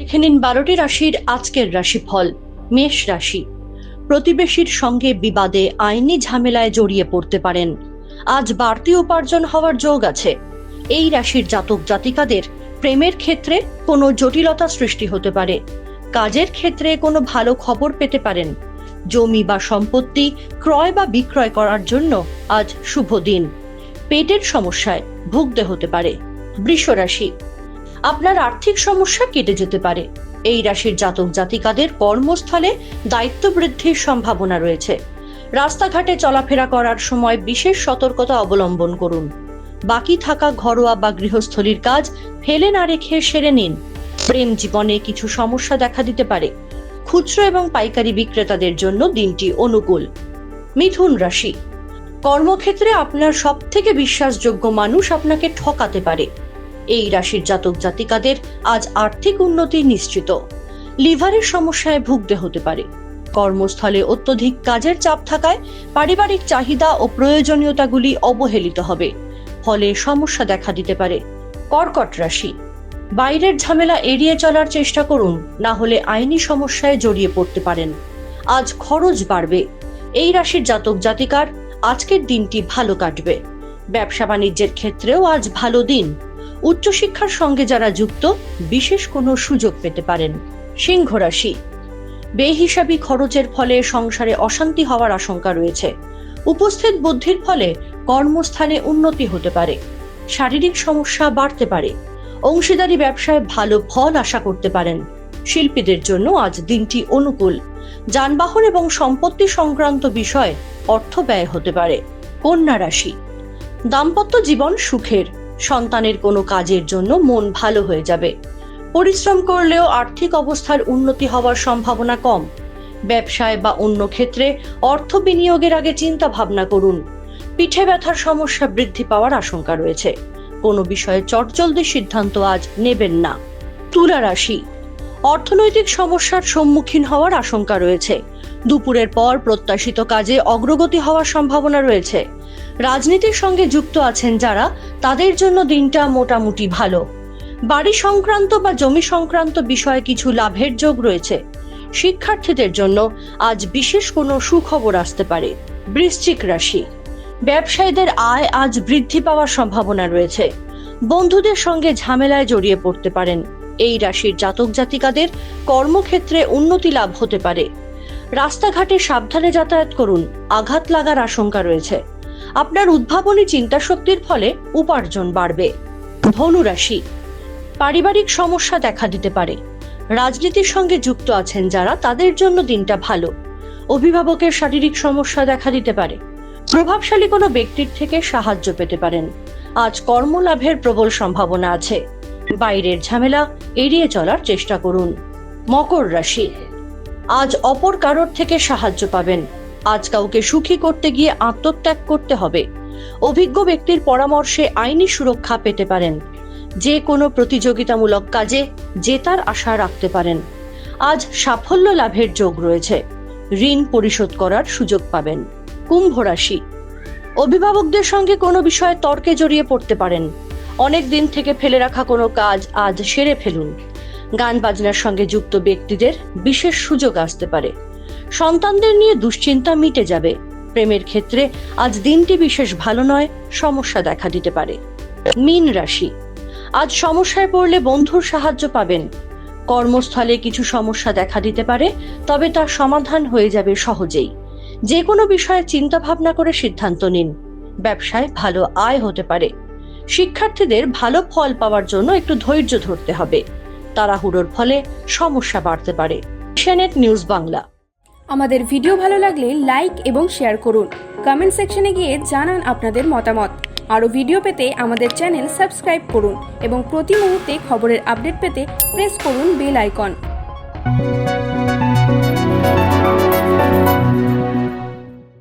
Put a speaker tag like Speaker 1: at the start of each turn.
Speaker 1: দেখে নিন বারোটি রাশির আজকের রাশিফল, মেষ রাশি। প্রতিবেশীর সঙ্গে বিবাদে আইনি ঝামেলায় জড়িয়ে পড়তে পারেন। আজ বাড়তি উপার্জন হওয়ার যোগ আছে। এই রাশির জাতক জাতিকাদের প্রেমের ক্ষেত্রে কোনো জটিলতা সৃষ্টি হতে পারে। কাজের ক্ষেত্রে কোনো ভালো খবর পেতে পারেন। জমি বা সম্পত্তি ক্রয় বা বিক্রয় করার জন্য আজ শুভ দিন। পেটের সমস্যায় ভুগতে হতে পারে। বৃষ রাশি আপনার আর্থিক সমস্যা কেটে যেতে পারে। এই রাশির জাতক জাতিকাদের কর্মস্থলে দায়িত্ব বৃদ্ধির সম্ভাবনা রয়েছে। রাস্তাঘাটে চলাফেরা করার সময় বিশেষ সতর্কতা অবলম্বন করুন। বাকি থাকা ঘরোয়া বা গৃহস্থলীর কাজ ফেলে না রেখে সেরে নিন। প্রেম জীবনে কিছু সমস্যা দেখা দিতে পারে। খুচরো এবং পাইকারি বিক্রেতাদের জন্য দিনটি অনুকূল। মিথুন রাশি। কর্মক্ষেত্রে আপনার সবথেকে বিশ্বাসযোগ্য মানুষ আপনাকে ঠকাতে পারে। এই রাশির জাতক জাতিকাদের আজ আর্থিক উন্নতি নিশ্চিত। লিভারের সমস্যায় ভুগতে হতে পারে। কর্মস্থলে অত্যধিক কাজের চাপ থাকায় পারিবারিক চাহিদা ও প্রয়োজনীয়তাগুলি অবহেলিত হবে। ফলে সমস্যা দেখা দিতে পারে। কর্কট রাশি। বাইরের ঝামেলা এড়িয়ে চলার চেষ্টা করুন, না হলে আইনি সমস্যায় জড়িয়ে পড়তে পারেন। আজ খরচ বাড়বে। এই রাশির জাতক জাতিকার আজকের দিনটি ভালো কাটবে। ব্যবসা বাণিজ্যের ক্ষেত্রেও আজ ভালো দিন। উচ্চশিক্ষার সঙ্গে যারা যুক্ত, বিশেষ কোনো সুযোগ পেতে পারেন। সিংহ রাশি। বেহিসাবি খরচের ফলে সংসারে অশান্তি হওয়ার আশঙ্কা রয়েছে। উপস্থিত বুদ্ধির ফলে কর্মস্থানে উন্নতি হতে পারে। শারীরিক সমস্যা বাড়তে পারে। অংশীদারি ব্যবসায় ভালো ফল আশা করতে পারেন। শিল্পীদের জন্য আজ দিনটি অনুকূল। যানবাহন এবং সম্পত্তি সংক্রান্ত বিষয় অর্থ ব্যয় হতে পারে। কন্যা রাশি। দাম্পত্য জীবন সুখের। সন্তানের কোনো কাজের জন্য মন ভালো হয়ে যাবে। পরিশ্রম করলেও আর্থিক অবস্থার উন্নতি হওয়ার সম্ভাবনা কম। ব্যবসায় বা অন্য ক্ষেত্রে অর্থ বিনিয়োগের আগে চিন্তা ভাবনা করুন। পিঠে ব্যথার সমস্যা বৃদ্ধি পাওয়ার আশঙ্কা রয়েছে। কোনো বিষয়ে চটজলদি সিদ্ধান্ত আজ নেবেন না। তুলা রাশি অর্থনৈতিক সমস্যার সম্মুখীন হওয়ার আশঙ্কা রয়েছে। দুপুরের পর প্রত্যাশিত কাজে অগ্রগতি হওয়ার সম্ভাবনা রয়েছে। রাজনীতির সঙ্গে যুক্ত আছেন যারা, তাদের জন্য দিনটা মোটামুটি ভালো। বাড়ি সংক্রান্ত বা জমি সংক্রান্ত বিষয়ে কিছু লাভের যোগ রয়েছে। শিক্ষার্থীদের জন্য আজ বিশেষ কোনো সুখবর আসতে পারে। বৃশ্চিক রাশি। ব্যবসায়ীদের আয় আজ বৃদ্ধি পাওয়ার সম্ভাবনা রয়েছে। বন্ধুদের সঙ্গে ঝামেলায় জড়িয়ে পড়তে পারেন। এই রাশির জাতক জাতিকাদের কর্মক্ষেত্রে উন্নতি লাভ হতে পারে। রাস্তাঘাটে সাবধানে যাতায়াত করুন, আঘাত লাগার আশঙ্কা রয়েছে। আপনার উদ্ভাবনী চিন্তা শক্তির ফলে উপার্জন বাড়বে। ধনু রাশি পারিবারিক সমস্যা দেখা দিতে পারে। রাজনীতির সঙ্গে যুক্ত আছেন যারা, তাদের জন্য দিনটা ভালো। অভিভাবকের শারীরিক সমস্যা দেখা দিতে পারে। প্রভাবশালী কোনো ব্যক্তির থেকে সাহায্য পেতে পারেন। আজ কর্মলাভের প্রবল সম্ভাবনা আছে। বাইরের ঝামেলা এড়িয়ে চলার চেষ্টা করুন। মকর রাশি। আজ অপর কারোর থেকে সাহায্য পাবেন। আজ কাউকে সুখী করতে গিয়ে আত্মত্যাগ করতে হবে। অভিজ্ঞ ব্যক্তির পরামর্শে আইনি সুরক্ষা পেতে পারেন। যে কোনো প্রতিযোগিতামূলক কাজে জেতার আশা রাখতে পারেন। আজ সাফল্য লাভের যোগ রয়েছে। ঋণ পরিশোধ করার সুযোগ পাবেন। কুম্ভ রাশি। অভিভাবকদের সঙ্গে কোনো বিষয়ে তর্কে জড়িয়ে পড়তে পারেন। অনেক দিন থেকে ফেলে রাখা কোনো কাজ আজ সেরে ফেলুন। গান বাজনার সঙ্গে যুক্ত ব্যক্তিদের বিশেষ সুযোগ আসতে পারে। সন্তানদের নিয়ে দুশ্চিন্তা মিটে যাবে। প্রেমের ক্ষেত্রে আজ দিনটি বিশেষ ভালো নয়, সমস্যা দেখা দিতে পারে। মীন রাশি। আজ সমস্যায় পড়লে বন্ধুর সাহায্য পাবেন। কর্মস্থলে কিছু সমস্যা দেখা দিতে পারে, তবে তার সমাধান হয়ে যাবে সহজেই। যে কোনো বিষয়ে চিন্তা ভাবনা করে সিদ্ধান্ত নিন। ব্যবসায় ভালো আয় হতে পারে। শিক্ষার্থীদের ভালো ফল পাওয়ার জন্য একটু ধৈর্য ধরতে হবে। তাড়াহুড়োর ফলে সমস্যা বাড়তে পারে। Senate news Bangla.
Speaker 2: আমাদের ভিডিও ভালো লাগলে লাইক এবং শেয়ার করুন। কমেন্ট সেকশনে গিয়ে জানান আপনাদের মতামত। আরও ভিডিও পেতে আমাদের চ্যানেল সাবস্ক্রাইব করুন এবং প্রতি মুহূর্তে খবরের আপডেট পেতে প্রেস করুন বেল আইকন।